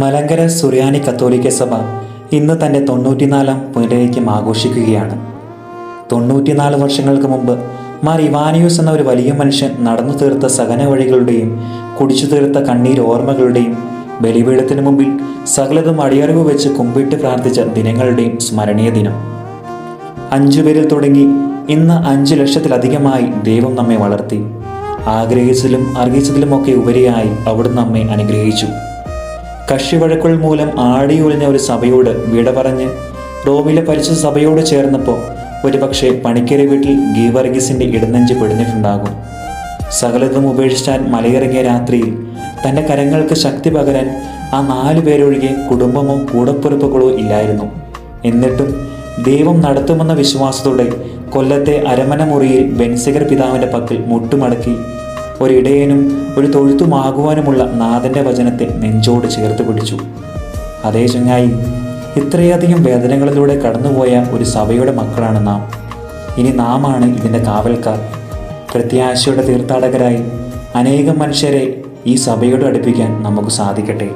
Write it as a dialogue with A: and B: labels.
A: മലങ്കര സുറിയാനി കത്തോലിക്ക സഭ ഇന്ന് തന്റെ തൊണ്ണൂറ്റിനാലാം പുനരൈക്യം ആഘോഷിക്കുകയാണ്. തൊണ്ണൂറ്റിനാല് വർഷങ്ങൾക്ക് മുമ്പ് മാർ ഇവാനിയൂസ് എന്ന ഒരു വലിയ മനുഷ്യൻ നടന്നു തീർത്ത സഹന വഴികളുടെയും കുടിച്ചു തീർത്ത കണ്ണീർ ഓർമ്മകളുടെയും ബലിപീഠത്തിന് മുമ്പിൽ സകലതും അടിയറിവ് വെച്ച് കുമ്പിട്ട് പ്രാർത്ഥിച്ച ദിനങ്ങളുടെയും സ്മരണീയ ദിനം. അഞ്ചു പേരിൽ തുടങ്ങി ഇന്ന് അഞ്ചു ലക്ഷത്തിലധികമായി ദൈവം നമ്മെ വളർത്തി. ആഗ്രഹിച്ചതിലും അർഹിച്ചതിലുമൊക്കെ ഉപരിയായി അവിടുന്ന് നമ്മെ അനുഗ്രഹിച്ചു. കക്ഷിവഴക്കുകൾ മൂലം ആടിയുളിഞ്ഞ ഒരു സഭയോട് വിട പറഞ്ഞ് റോമിലെ പരിശുദ്ധ സഭയോട് ചേർന്നപ്പോൾ ഒരുപക്ഷെ പണിക്കരെ വീട്ടിൽ ഗീവർഗീസിന്റെ ഇടനെഞ്ച് പിടിഞ്ഞിട്ടുണ്ടാകും. സകലതും ഉപേക്ഷിച്ചാൽ മലയിറങ്ങിയ രാത്രിയിൽ തന്റെ കരങ്ങൾക്ക് ശക്തി പകരാൻ ആ നാല് പേരൊഴികെ കുടുംബമോ കൂടപ്പുറപ്പുകളോ ഇല്ലായിരുന്നു. എന്നിട്ടും ദൈവം നടത്തുമെന്ന വിശ്വാസത്തോടെ കൊല്ലത്തെ അരമന മുറിയിൽ ബെൻസിഗർ പിതാവിന്റെ പക്കൽ മുട്ടുമടക്കി ഒരിടയനും ഒരു തൊഴുത്തുമാകുവാനുമുള്ള നാഥന്റെ വചനത്തെ നെഞ്ചോട് ചേർത്ത് പിടിച്ചു. അതേ ചങ്ങായി ഇത്രയധികം വേദനകളിലൂടെ കടന്നുപോയ ഒരു സഭയുടെ മക്കളാണ് നാം. ഇനി നാമാണ് ഇതിന്റെ കാവൽക്കാർ. പ്രത്യാശയുടെ തീർത്ഥാടകരായി അനേകം മനുഷ്യരെ ഈ സഭയോട് അടുപ്പിക്കാൻ നമുക്ക് സാധിക്കട്ടെ.